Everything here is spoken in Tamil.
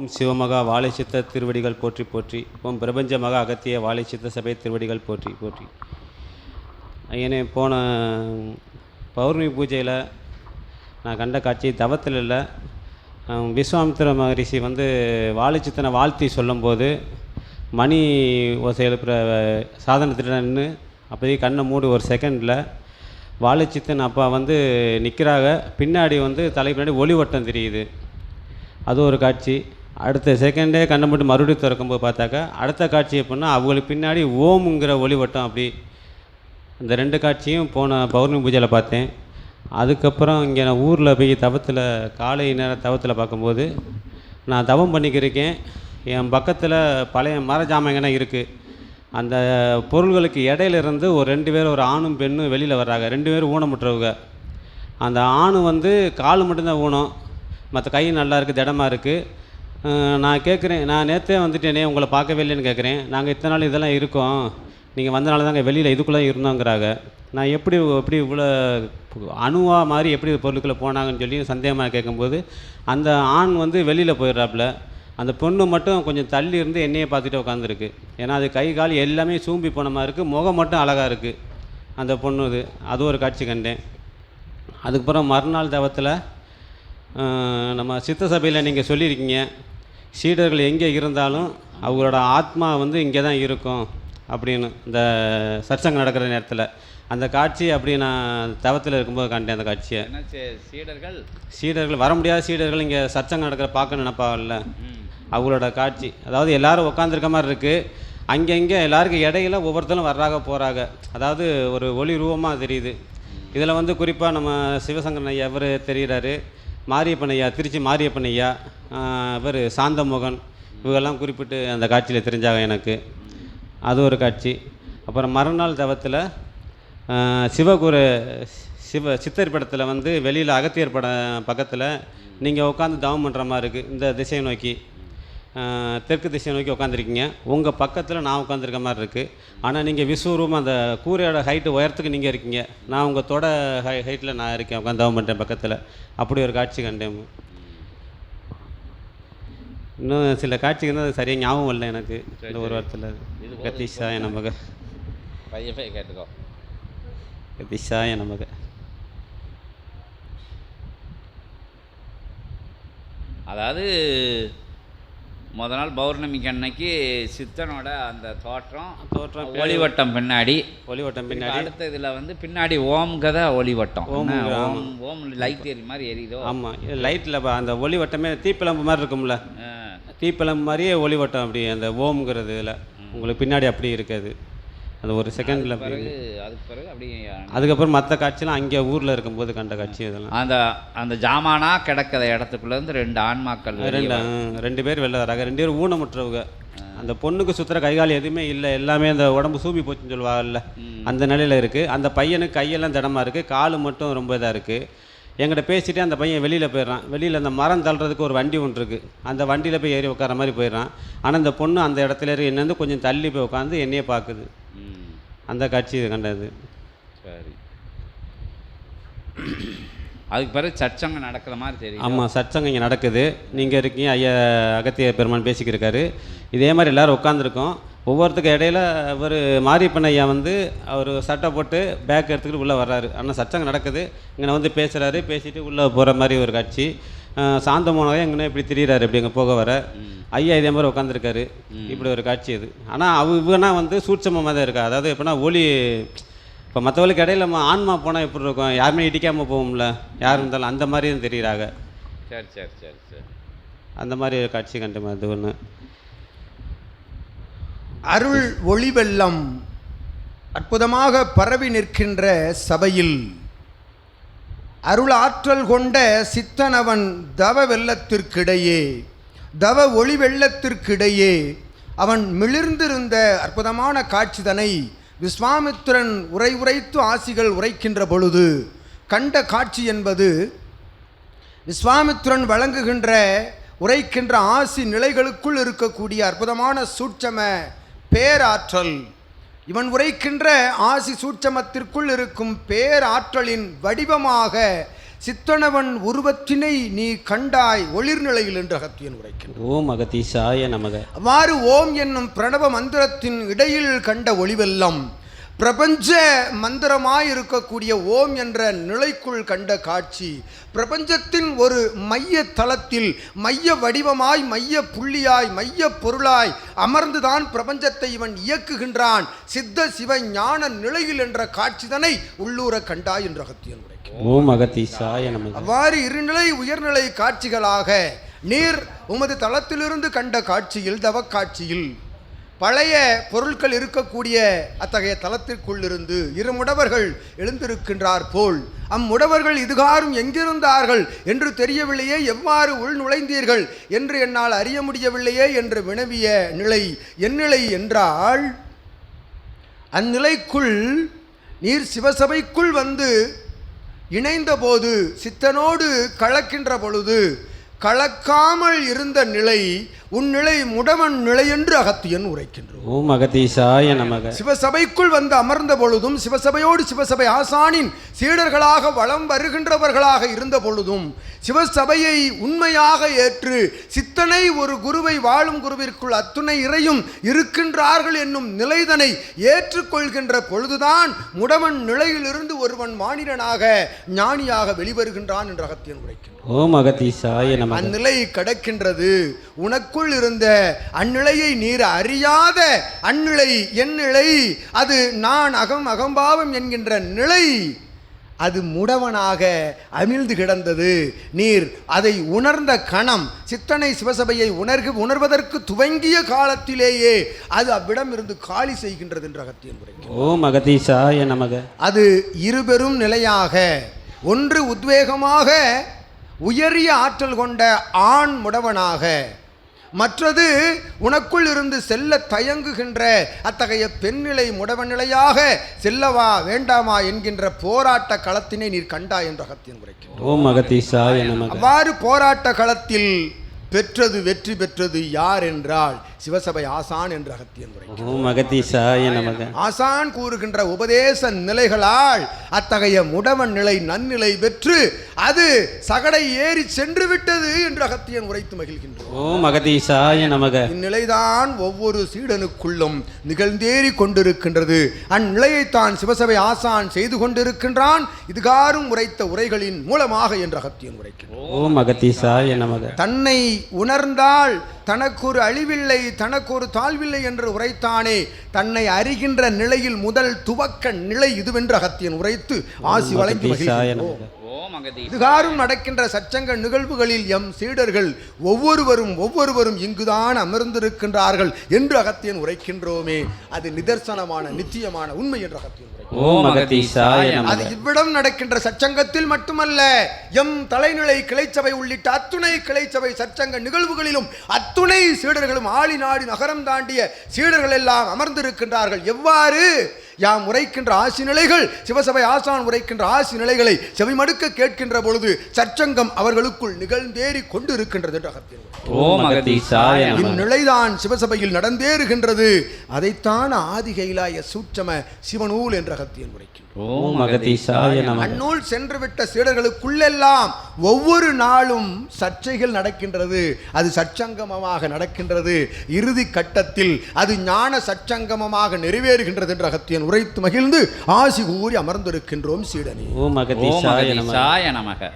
ஓம் சிவமகா வாழைச்சித்த சித்த திருவடிகள் போற்றி போற்றி. ஓம் பிரபஞ்ச மகா அகத்திய வாழைச்சித்த சபை திருவடிகள் போற்றி போற்றி. ஏனே போன பௌர்ணமி பூஜையில் நான் கண்ட காட்சி தவத்தில் இல்லை. விஸ்வாமித்திர மகரிஷி வந்து வாழைச்சித்தனை வாழ்த்தி சொல்லும்போது மணி ஓசை எழுப்புகிற சாதனத்தில் நின்று அப்போதைக்கு கண்ணை மூடு ஒரு செகண்டில் வாழைச்சித்தன் அப்பா வந்து நிற்கிறாங்க பின்னாடி வந்து தலை பின்னாடி ஒளிவட்டம் தெரியுது. அது ஒரு காட்சி. அடுத்த செகண்டே கண்ணை மட்டும் மறுபடியும் திறக்கும்போது பார்த்தாக்கா அடுத்த காட்சி எப்படின்னா அவங்களுக்கு பின்னாடி ஓமுங்கிற ஒளிவட்டம் அப்படி. இந்த ரெண்டு காட்சியும் போன பௌர்ணமி பூஜையில் பார்த்தேன். அதுக்கப்புறம் இங்கே நான் ஊரில் போய் தவத்தில் காலை நேர தவத்தில் பார்க்கும்போது நான் தவம் பண்ணிக்கிருக்கேன். என் பக்கத்தில் பழைய மர ஜாமான்கள்லாம் இருக்குது அந்த பொருள்களுக்கு இடையில இருந்து ஒரு ரெண்டு பேர் ஒரு ஆணும் பெண்ணும் வெளியில் வர்றாங்க. ரெண்டு பேரும் ஊனமுற்றவங்க. அந்த ஆணும் வந்து கால் மட்டும்தான் ஊனம் மற்ற கை நல்லா இருக்குது திடமாக இருக்குது நான் கேட்குறேன் நான் நேற்றே வந்துட்டேனே உங்களை பார்க்கவே இல்லைன்னு கேட்குறேன் நாங்கள் இத்தனை நாள் இதெல்லாம் இருக்கோம். நீங்கள் வந்தனால தாங்க வெளியில் இதுக்குள்ளே இருந்தோங்கிறாங்க. நான் எப்படி எப்படி இவ்வளோ அணுவாக மாதிரி எப்படி பொருளுக்குள்ளே போனாங்கன்னு சொல்லி சந்தேகமாக கேட்கும்போது அந்த ஆண் வந்து வெளியில் போயிடுறாப்புல. அந்த பொண்ணு மட்டும் கொஞ்சம் தள்ளி இருந்து என்னையே பார்த்துட்டு உட்காந்துருக்கு. ஏன்னா அது கை கால் எல்லாமே சூம்பி போன மாதிரி இருக்குது முகம் மட்டும் அழகாக இருக்குது அந்த பொண்ணு இது. அது ஒரு காட்சி கண்டேன். அதுக்கப்புறம் மறுநாள் தவத்தில் நம்ம சித்த சபையில் நீங்கள் சொல்லியிருக்கீங்க. சீடர்கள் எங்கே இருந்தாலும் அவங்களோட ஆத்மா வந்து இங்கே தான் இருக்கும் அப்படின்னு இந்த சற்சங்கம் நடக்கிற நேரத்தில். அந்த காட்சி அப்படி நான் தவத்தில் இருக்கும்போது கண்டேன் அந்த காட்சியை. சீடர்கள்? சீடர்கள் வர முடியாத சீடர்கள் இங்கே சற்சங்கம் நடக்கிற பார்க்க நினைப்பாங்கல்ல. ம். அவங்களோட காட்சி. அதாவது எல்லாரும் உட்காந்துருக்க மாதிரி இருக்குது அங்கங்கே எல்லாருக்கும் இடையில ஒவ்வொருத்தரும் வர்றாங்க போகிறாங்க அதாவது ஒரு ஒளி ரூபமாக தெரியுது. இதில் வந்து குறிப்பாக நம்ம சிவசங்கரன் ஐயா இவர் தெரிகிறாரு மாரியப்பன் ஐயா திருச்சி மாரியப்பன் ஐயா இவர் சாந்தமோகன் இவங்கெல்லாம் குறிப்பிட்டு அந்த காட்சியில் தெரிஞ்சாங்க எனக்கு. அது ஒரு காட்சி. அப்புறம் மறுநாள் தவத்தில் சிவகுரு சிவ சித்தர் படத்தில் வந்து வெளியில் அகத்தியர் படம் பக்கத்தில் நீங்கள் உட்காந்து தவம் பண்ணுற மாதிரி இருக்குது இந்த திசையை நோக்கி. தெற்கு திசையை நோக்கி உட்காந்துருக்கீங்க உங்கள் பக்கத்தில் நான் உட்காந்துருக்க மாதிரி இருக்குது ஆனால் நீங்கள் விஸ்வரூபம் அந்த கூரையோட ஹைட்டு உயரத்துக்கு நீங்கள் இருக்கீங்க. நான் உங்கள் தொட ஹை ஹைட்டில் நான் இருக்கேன். உட்காந்து தவம் பண்ணுறேன் பக்கத்தில். அப்படி ஒரு காட்சி கண்டேன். இன்னும் சில காட்சிக்கு வந்து அது சரியாக ஞாபகம் இல்லை எனக்கு. இந்த ஒரு வாரத்தில். போதும், கத்திஷாய நமக கேட்டுக்கோ. கத்திஷாய நமக. அதாவது முத நாள் பௌர்ணமிக்கு அன்னைக்கு சித்தனோட அந்த தோற்றம் தோற்றம் ஒளிவட்டம் பின்னாடி. ஒளிவட்டம் பின்னாடி. அடுத்த இதில் வந்து பின்னாடி ஓம் கதை ஒளிவட்டம். ஓம் ஓம் ஓம் லைட் எரி மாதிரி எரியுதோ ஆமாம் லைட்டில் அந்த ஒளிவட்டமே தீப்பிழம்பு மாதிரி இருக்கும்ல. ஆ. தீப்பிழம்பு மாதிரியே ஒளிவட்டம் அப்படி அந்த ஓம்ங்கிறது இதில். உங்களுக்கு பின்னாடி அப்படி இருக்காது. அந்த ஒரு செகண்டில் பிறகு அதுக்கு பிறகு அப்படியே அதுக்கப்புறம் மற்ற காட்சிலாம் அங்கே ஊரில் இருக்கும்போது கண்ட காட்சி இதெல்லாம். அந்த அந்த ஜாமானா கிடக்கிற இடத்துக்குள்ள இருந்து ரெண்டு ஆன்மாக்கள் ரெண்டு ரெண்டு பேர் வெளில வராங்க. ரெண்டு பேரும் ஊனமுற்றவங்க. அந்த பொண்ணுக்கு சுற்றுற கைகால் எதுவுமே இல்லை. எல்லாமே அந்த உடம்பு சூம்பி போச்சுன்னு சொல்லுவாங்கல்ல. அந்த நிலையில் இருக்குது அந்த பையனுக்கு கையெல்லாம் திடமா இருக்குது காலு மட்டும் ரொம்ப இதாக இருக்குது என்கிட்ட பேசிட்டு அந்த பையன் வெளியில் போயிடுறான். வெளியில் அந்த மரம் தள்ளுறதுக்கு ஒரு வண்டி ஒன்று இருக்குது அந்த வண்டியில் போய் ஏறி உட்கார மாதிரி போயிடுறான். ஆனால் அந்த பொண்ணு அந்த இடத்துல இருந்து என்னந்து கொஞ்சம் தள்ளி போய் உட்காந்து என்னையே பார்க்குது. அந்த காட்சி இது கண்டது. சரி. அதுக்கு பிறகு சச்சங்கம் நடக்கிற மாதிரி தெரியும் ஆமாம் சத்சங்கம் இங்கே நடக்குது. நீங்கள் இருக்கீங்க ஐயா அகத்திய பெருமான் பேசிக்கிருக்காரு. இதே மாதிரி எல்லோரும் உட்காந்துருக்கோம் ஒவ்வொருத்துக்கு இடையில ஒரு மாரியப்பன் ஐயா வந்து அவர் சட்டை போட்டு பேக் எடுத்துக்கிட்டு உள்ளே வர்றாரு. ஆனால் சச்சங்கம் நடக்குது. இங்கே வந்து பேசுகிறாரு பேசிட்டு உள்ளே போகிற மாதிரி ஒரு காட்சி. சாந்தமோனவே எங்கன்னா இப்படி திரியிறாரு. இப்படி அங்கே போக வர. ஐயா இதே மாதிரி உட்காந்துருக்காரு இப்படி ஒரு காட்சி இது. ஆனால் அவ இவனா வந்து சூட்சமமாக தான் இருக்கா? அதாவது எப்படின்னா ஒளி இப்போ மற்றவங்களுக்கு இடையில நம்ம ஆன்மா போனால் எப்படி இருக்கும்? யாருமே இடிக்காமல் போவோம்ல யார் இருந்தாலும் அந்த மாதிரி தான் தெரியுறாங்க. சரி சரி சரி சரி. அந்த மாதிரி ஒரு காட்சி கண்டு அது ஒன்று அருள் ஒளிவெள்ளம் அற்புதமாக பரவி நிற்கின்ற சபையில் அருள் ஆற்றல் கொண்ட சித்தனவன் தவ வெள்ளத்திற்கிடையே தவ ஒளி வெள்ளத்திற்கிடையே அவன் மிளிர்ந்திருந்த அற்புதமான காட்சிதனை விஸ்வாமித்திரன் உரை உரைத்து ஆசிகள் உரைக்கின்ற பொழுது கண்ட காட்சி என்பது விஸ்வாமித்திரன் வழங்குகின்ற உரைக்கின்ற ஆசி நிலைகளுக்குள் இருக்கக்கூடிய அற்புதமான சூட்சம பேராற்றல். இவன் உரைக்கின்ற ஆசி சூட்சமத்திற்குள் இருக்கும் பேராற்றலின் வடிவமாக சித்தனவன் உருவத்தினை நீ கண்டாய் ஒளிர்நிலையில் என்று அகத்தியன் உரைக்கின்றான். ஓம் அகத்தீசாய நமக. அவ்வாறு ஓம் என்னும் பிரணவ மந்திரத்தின் இடையில் கண்ட ஒளிவெல்லம் பிரபஞ்ச மந்திரமாய் இருக்கக்கூடிய ஓம் என்ற நிலைக்குள் கண்ட காட்சி பிரபஞ்சத்தின் ஒரு மைய தளத்தில் மைய வடிவமாய் மைய புள்ளியாய் மைய பொருளாய் அமர்ந்துதான் பிரபஞ்சத்தை இவன் இயக்குகின்றான். சித்த சிவ ஞான நிலையில் என்ற காட்சிதனை உள்ளூர கண்டாய் என்று அகத்தியன் ஓம் அகத்தீசாய அவ்வாறு இருநிலை உயர்நிலை காட்சிகளாக நீர் உமது தளத்திலிருந்து கண்ட காட்சியில் தவக்காட்சியில் பழைய பொருட்கள் இருக்கக்கூடிய அத்தகைய தளத்திற்குள்ளிருந்து இருமுடவர்கள் இரு முடவர்கள் எழுந்திருக்கின்றார் போல். அம்முடவர்கள் இதுகாரும் எங்கிருந்தார்கள் என்று தெரியவில்லையே எவ்வாறு உள் நுழைந்தீர்கள் என்று என்னால் அறிய முடியவில்லையே என்று வினவிய நிலை என்னிலை என்றால் அந்நிலைக்குள் நீர் சிவசபைக்குள் வந்து இணைந்தபோது சித்தனோடு கலக்கின்ற பொழுது கலக்காமல் இருந்த நிலை உன் நிலை முடவன் நிலை என்று அகத்தியன் உரைக்கின்றோம் ஓம் அகத்தீசாய நமக. சிவசபைக்குள் வந்து அமர்ந்த பொழுதும் சிவசபையோடு சிவசபை ஆசானின் சீடர்களாக வலம் வருகின்றவர்களாக இருந்த பொழுதும் சிவசபையை உண்மையாக ஏற்று சித்தனை ஒரு குருவை வாழும் குருவிற்குள் அத்துணை இறையும் இருக்கின்றார்கள் என்னும் நிலைதனை ஏற்றுக்கொள்கின்ற பொழுதுதான் முடவன் நிலையிலிருந்து ஒருவன் மானிடனாக ஞானியாக வெளிவருகின்றான் என்று அகத்தியன் உரைக்கின்றான். ஓம் அகத்தீசாய நமக. அந்நிலை கடக்கின்றது. உனக்குள் இருந்த அந்நிலையை நீர் அறியாத அந்நிலை என் நிலை அது நான் அகம் அகம்பாவம் என்கின்ற நிலை. அது முடவனாக அமிழ்ந்து கிடந்தது. நீர் அதை உணர்ந்த கணம் சித்தனை சிவசபையை உணர்கு உணர்வதற்கு துவங்கிய காலத்திலேயே அது அவ்விடம் இருந்து காலி செய்கின்றது என்று அகத்தியன் உரைக்கிறார் ஓம் அகத்தீசாய நமக. அது இருபெரும் நிலையாக ஒன்று உத்வேகமாக உயரிய ஆற்றல் கொண்ட ஆண் முடவனாக மற்றது உனக்குள் இருந்து செல்ல தயங்குகின்ற அத்தகைய பெண்நிலை முடவன் நிலையாக செல்லவா வேண்டாமா என்கின்ற போராட்ட களத்தினை நீர் கண்டா என்ற அகத்தியன் உரைக்கிறார் அவ்வாறு போராட்ட களத்தில் பெற்றது வெற்றி பெற்றது யார் என்றால் சிவசபை ஆசான் என்று அகத்தியன் நமக. ஆசான் கூறுகின்ற உபதேச நிலைகளால் அத்தகைய முடவன் நிலை நன்னிலை பெற்று அது சகடை ஏறி சென்று விட்டது என்று அகத்தியன் உரைத்து மகிழ்கின்றோம் ஓம் அகத்தீசாய நமக. இந்நிலைதான் ஒவ்வொரு சீடனுக்குள்ளும் நிகழ்ந்தேறி கொண்டிருக்கின்றது. அந்நிலையைத்தான் சிவசபை ஆசான் செய்து கொண்டிருக்கின்றான். இதுகாரும் உரைத்த உரைகளின் மூலமாக என்று அகத்தியன் உரைக்கின்றான் ஓம் அகத்தீசாய நமக. தன்னை உணர்ந்தால் தனக்கு ஒரு அழிவில்லை தனக்கு ஒரு தாழ்வில்லை என்று உரைத்தானே தன்னை அறிகின்ற நிலையில் முதல் துவக்க நிலை இதுவென்று அகத்தியன் உரைத்து ஆசி வழங்கி இதுகாரும் நடக்கின்ற சச்சங்க நிகழ்வுகளில் எம் சீடர்கள் ஒவ்வொருவரும் ஒவ்வொருவரும் இங்குதான் அமர்ந்திருக்கின்றார்கள் என்று அகத்தியன் உரைக்கின்றோமே. அது நிதர்சனமான நித்தியமான உண்மை என்று அகத்தியன் அது இவ்விடம் நடக்கின்ற சச்சங்கத்தில் மட்டுமல்ல எம் தலைநிலை கிளைச்சபை உள்ளிட்ட அத்துணை கிளைச்சபை சச்சங்க நிகழ்வுகளிலும் அத்துணை சீடர்களும் ஆளி நாடி நகரம் தாண்டிய சீடர்கள் எல்லாம் அமர்ந்திருக்கின்றார்கள். எவ்வாறு? யாம் உரைக்கின்ற ஆசி நிலைகள் சிவசபை ஆசான் உரைக்கின்ற ஆசி நிலைகளை செவிமடுக்க கேட்கின்ற பொழுது சச்சங்கம் அவர்களுக்குள் நிகழ்ந்தேறி கொண்டு இருக்கின்றது என்று நமக இந்நிலைதான் சிவசபையில் நடந்தேறுகின்றது. அதைத்தான் ஆதி கைலாய சூட்சம சிவநூல் என்ற அகத்தியன் உரைக்கின்றார். ஓம் அந்நூல் சென்றுவிட்ட சீடர்களுக்குள்ளெல்லாம் ஒவ்வொரு நாளும் சர்ச்சைகள் நடக்கின்றது. அது சச்சங்கமமாக நடக்கின்றது. இறுதி கட்டத்தில் அது ஞான சச்சங்கமமாக நிறைவேறுகின்றது என்று அகத்தியன் உரைத்து மகிழ்ந்து ஆசி கூறி அமர்ந்திருக்கின்றோம் சீடனே. ஓம் அகதீசாய நமக.